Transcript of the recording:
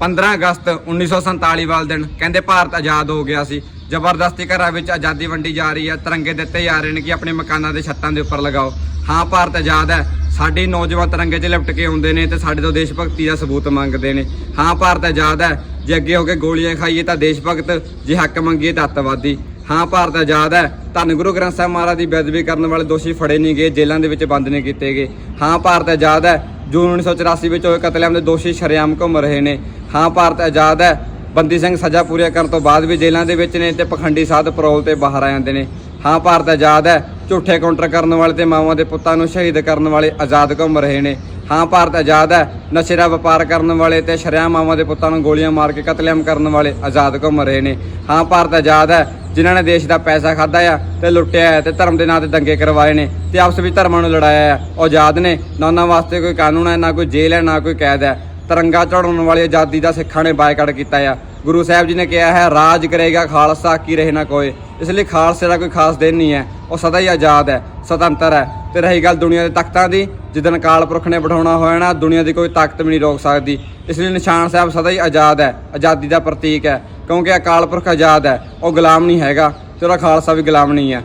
15 ਅਗਸਤ 1947 ਵਾਲੇ ਦਿਨ ਕਹਿੰਦੇ ਭਾਰਤ ਆਜ਼ਾਦ ਹੋ ਗਿਆ ਸੀ। ਜ਼ਬਰਦਸਤੀ ਘਰਾਂ ਵਿੱਚ ਆਜ਼ਾਦੀ ਵੰਡੀ ਜਾ ਰਹੀ ਹੈ। ਤਿਰੰਗੇ ਦਿੱਤੇ ਜਾ ਰਹੇ ਨੇ ਕਿ ਆਪਣੇ ਮਕਾਨਾਂ ਦੇ ਛੱਤਾਂ ਦੇ ਉੱਪਰ ਲਗਾਓ। ਹਾਂ, ਭਾਰਤ ਆਜ਼ਾਦ ਹੈ। ਸਾਡੇ ਨੌਜਵਾਨ ਤਿਰੰਗੇ 'ਚ ਲਿਪਟ ਕੇ ਆਉਂਦੇ ਨੇ ਤੇ ਸਾਡੇ ਤੋਂ ਦੇਸ਼ ਭਗਤੀ ਦਾ ਸਬੂਤ ਮੰਗਦੇ ਨੇ। ਹਾਂ, ਭਾਰਤ ਆਜ਼ਾਦ ਹੈ। ਜੇ ਅੱਗੇ ਹੋ ਕੇ ਗੋਲੀਆਂ ਖਾਈਏ ਤਾਂ ਦੇਸ਼ ਭਗਤ, ਜੇ ਹੱਕ ਮੰਗੀਏ ਤਾਂ ਅੱਤਵਾਦੀ। ਹਾਂ, ਭਾਰਤ ਆਜ਼ਾਦ ਹੈ। ਧੰਨ ਗੁਰੂ ਗ੍ਰੰਥ ਸਾਹਿਬ ਮਹਾਰਾਜ ਦੀ ਬੇਅਦਬੀ ਕਰਨ ਵਾਲੇ ਦੋਸ਼ੀ ਫੜੇ ਨਹੀਂ ਗਏ, ਜੇਲ੍ਹਾਂ ਦੇ ਵਿੱਚ ਬੰਦ ਨਹੀਂ ਕੀਤੇ ਗਏ। ਹਾਂ, ਭਾਰਤ ਆਜ਼ਾਦ ਹੈ। ਜੂਨ 1984 ਵਿੱਚ ਹੋਏ ਕਤਲੇਆਮ ਦੇ ਦੋਸ਼ੀ ਸ਼ਰੇਆਮ ਘੁੰਮ ਰਹੇ ਨੇ। ਹਾਂ, ਭਾਰਤ ਆਜ਼ਾਦ ਹੈ। ਬੰਦੀ ਸਿੰਘ ਸਜ਼ਾ ਪੂਰੀ ਕਰਨ ਤੋਂ ਬਾਅਦ ਵੀ ਜੇਲ੍ਹਾਂ ਦੇ ਵਿੱਚ ਨੇ ਤੇ ਪਖੰਡੀ ਸਾਧ ਪਰੋਲ ਤੇ ਬਾਹਰ ਆ ਜਾਂਦੇ ਨੇ। ਹਾਂ, ਭਾਰਤ ਆਜ਼ਾਦ ਹੈ। ਝੂਠੇ ਕਾਊਂਟਰ ਕਰਨ ਵਾਲੇ ਤੇ ਮਾਵਾਂ ਦੇ ਪੁੱਤਾਂ ਨੂੰ ਸ਼ਹੀਦ ਕਰਨ ਵਾਲੇ ਆਜ਼ਾਦ ਘੁੰਮ ਰਹੇ ਨੇ। ਹਾਂ, ਭਾਰਤ ਆਜ਼ਾਦ ਹੈ। ਨਸ਼ੇ ਦਾ ਵਪਾਰ ਕਰਨ ਵਾਲੇ ਤੇ ਸ਼ਰੇਆਮ ਮਾਵਾਂ ਦੇ ਪੁੱਤਾਂ ਨੂੰ ਗੋਲੀਆਂ ਮਾਰ ਕੇ ਕਤਲੇਆਮ ਕਰਨ ਵਾਲੇ ਆਜ਼ਾਦ ਘੁੰਮ ਰਹੇ ਨੇ। ਹਾਂ, ਭਾਰਤ ਆਜ਼ਾਦ ਹੈ। ਜਿਨ੍ਹਾਂ ਨੇ ਦੇਸ਼ ਦਾ ਪੈਸਾ ਖਾਦਾ ਆ ਤੇ ਲੁੱਟਿਆ ਹੈ ਤੇ ਧਰਮ ਦੇ ਨਾਂ ਤੇ ਦੰਗੇ ਕਰਵਾਏ ਨੇ ਤੇ ਆਪਸ ਵਿੱਚ ਧਰਮਾਂ ਨੂੰ ਲੜਾਇਆ ਹੈ ਉਹ ਆਜ਼ਾਦ ਨੇ ਨਾ ਉਹਨਾਂ ਵਾਸਤੇ ਕੋਈ ਕਾਨੂੰਨ ਹੈ ਨਾ ਕੋਈ ਜੇਲ੍ਹ ਹੈ ਨਾ ਕੋਈ ਕੈਦ ਹੈ ਤਿਰੰਗਾ ਚੜਾਉਣ ਵਾਲੀ ਆਜ਼ਾਦੀ ਦਾ ਸਿੱਖਾਂ ਨੇ ਬਾਈਕਾਟ ਕੀਤਾ ਆ। ਗੁਰੂ ਸਾਹਿਬ ਜੀ ਨੇ ਕਿਹਾ ਹੈ, ਰਾਜ ਕਰੇਗਾ ਖਾਲਸਾ, ਕੀ ਰਹੇ ਨਾ ਕੋਏ ਇਸ ਲਈ ਖਾਲਸੇ ਦਾ ਕੋਈ ਖਾਸ ਦਿਨ ਨਹੀਂ ਹੈ। ਉਹ ਸਦਾ ਹੀ ਆਜ਼ਾਦ ਹੈ, ਸੁਤੰਤਰ ਹੈ। ਤੇ ਰਹੀ ਗੱਲ ਦੁਨੀਆ ਦੇ ਤਖਤਾਂ ਦੀ, ਜਿੱਦਣ ਕਾਲ ਪੁਰਖ ਨੇ ਬਿਠਾਉਣਾ ਹੋਇਆ ਨਾ, ਦੁਨੀਆ ਦੀ ਕੋਈ ਤਾਕਤ ਵੀ ਨਹੀਂ ਰੋਕ ਸਕਦੀ। ਇਸ ਲਈ ਨਿਸ਼ਾਨ ਸਾਹਿਬ ਸਦਾ ਹੀ ਆਜ਼ਾਦ ਹੈ, ਆਜ਼ਾਦੀ ਦਾ ਪ੍ਰਤੀਕ ਹੈ। ਕਿਉਂਕਿ ਅਕਾਲ ਪੁਰਖ ਆਜ਼ਾਦ ਹੈ, ਉਹ ਗੁਲਾਮ ਨਹੀਂ ਹੈਗਾ ਤੇ ਉਹਦਾ ਖਾਲਸਾ ਵੀ ਗੁਲਾਮ ਨਹੀਂ ਹੈ।